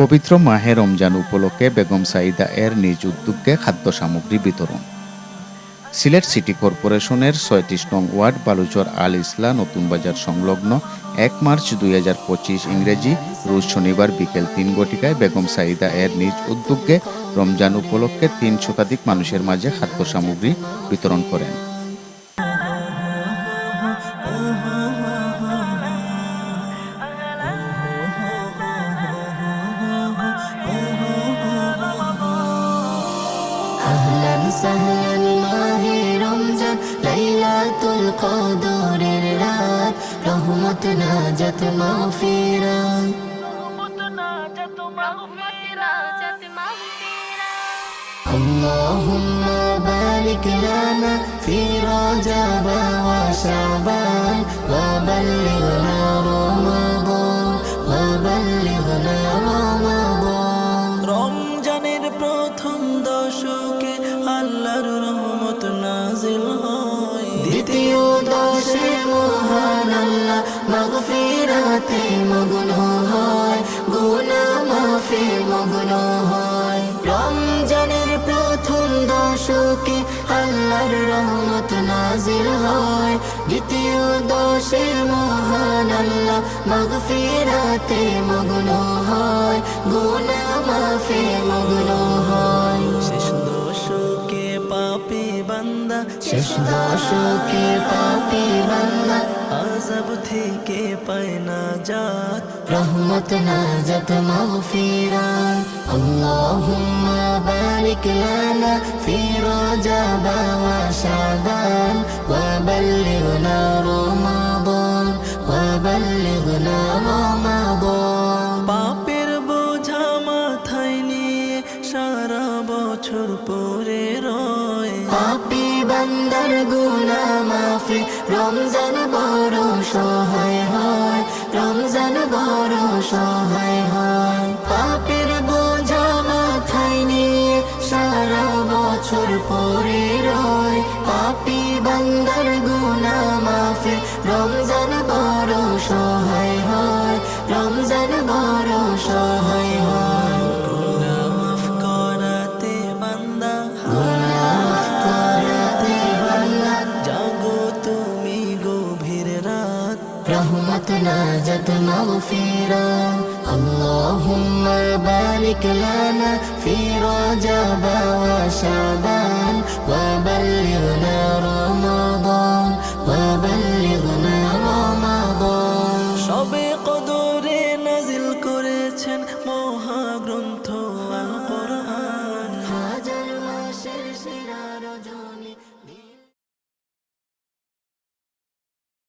পবিত্র মাহে রমজান উপলক্ষে বেগম সাইদা এর নিজ উদ্যোগে খাদ্য সামগ্রী বিতরণ। সিলেট সিটি কর্পোরেশনের ছয়ত্রিশ নং ওয়ার্ড বালুচর আল ইসলা নতুন বাজার সংলগ্ন এক মার্চ দুই হাজার পঁচিশ ইংরেজি রোজ শনিবার বিকেল তিন ঘটিকায় বেগম সাইদা এর নিজ উদ্যোগে রমজান উপলক্ষে তিন শতাধিক মানুষের মাঝে খাদ্য সামগ্রী বিতরণ করেন। সাহলান মাহে রমজান লাইলাতুল কদরের রাত রহমত নাজাত মাগফিরাত اللهم بارك لنا في رجب وشعبان وبلغنا নাজিল হয়। দ্বিতীয় দশে মহান আল্লাহ মাগফিরাতে মগ্ন হয়। গুনাহ মাফে মগ্ন হয়। রমজানের প্রথম দশকে আল্লাহর রহমত নাজিল হয়। দ্বিতীয় দশে মহান আল্লাহ মাগফিরাতে মগ্ন হয়। গুনাহ মাফে মগ্ন বান্দা শেষ দশকে পাপি বান্দা আজব থেকে পায় না যাত রহমত নাজত মাগফিরান আল্লাহুম্মা বারিক লানা ফি রাজাবা শাবান পাপি বান্দার গুনা মাফি, রমজান বড় সহায় হয়, রমজান বড় সহায় হয়। পাপের বোঝা মাথায় নিয়ে সারা বছর পরে রয়। পাপি বান্দার গুনা মাফি, রমজান বড় সহায় হয়, রমজান বড় সহায় رحمة ناجت مغفرة اللهم بارك لنا في رجب وشعبان وبلغنا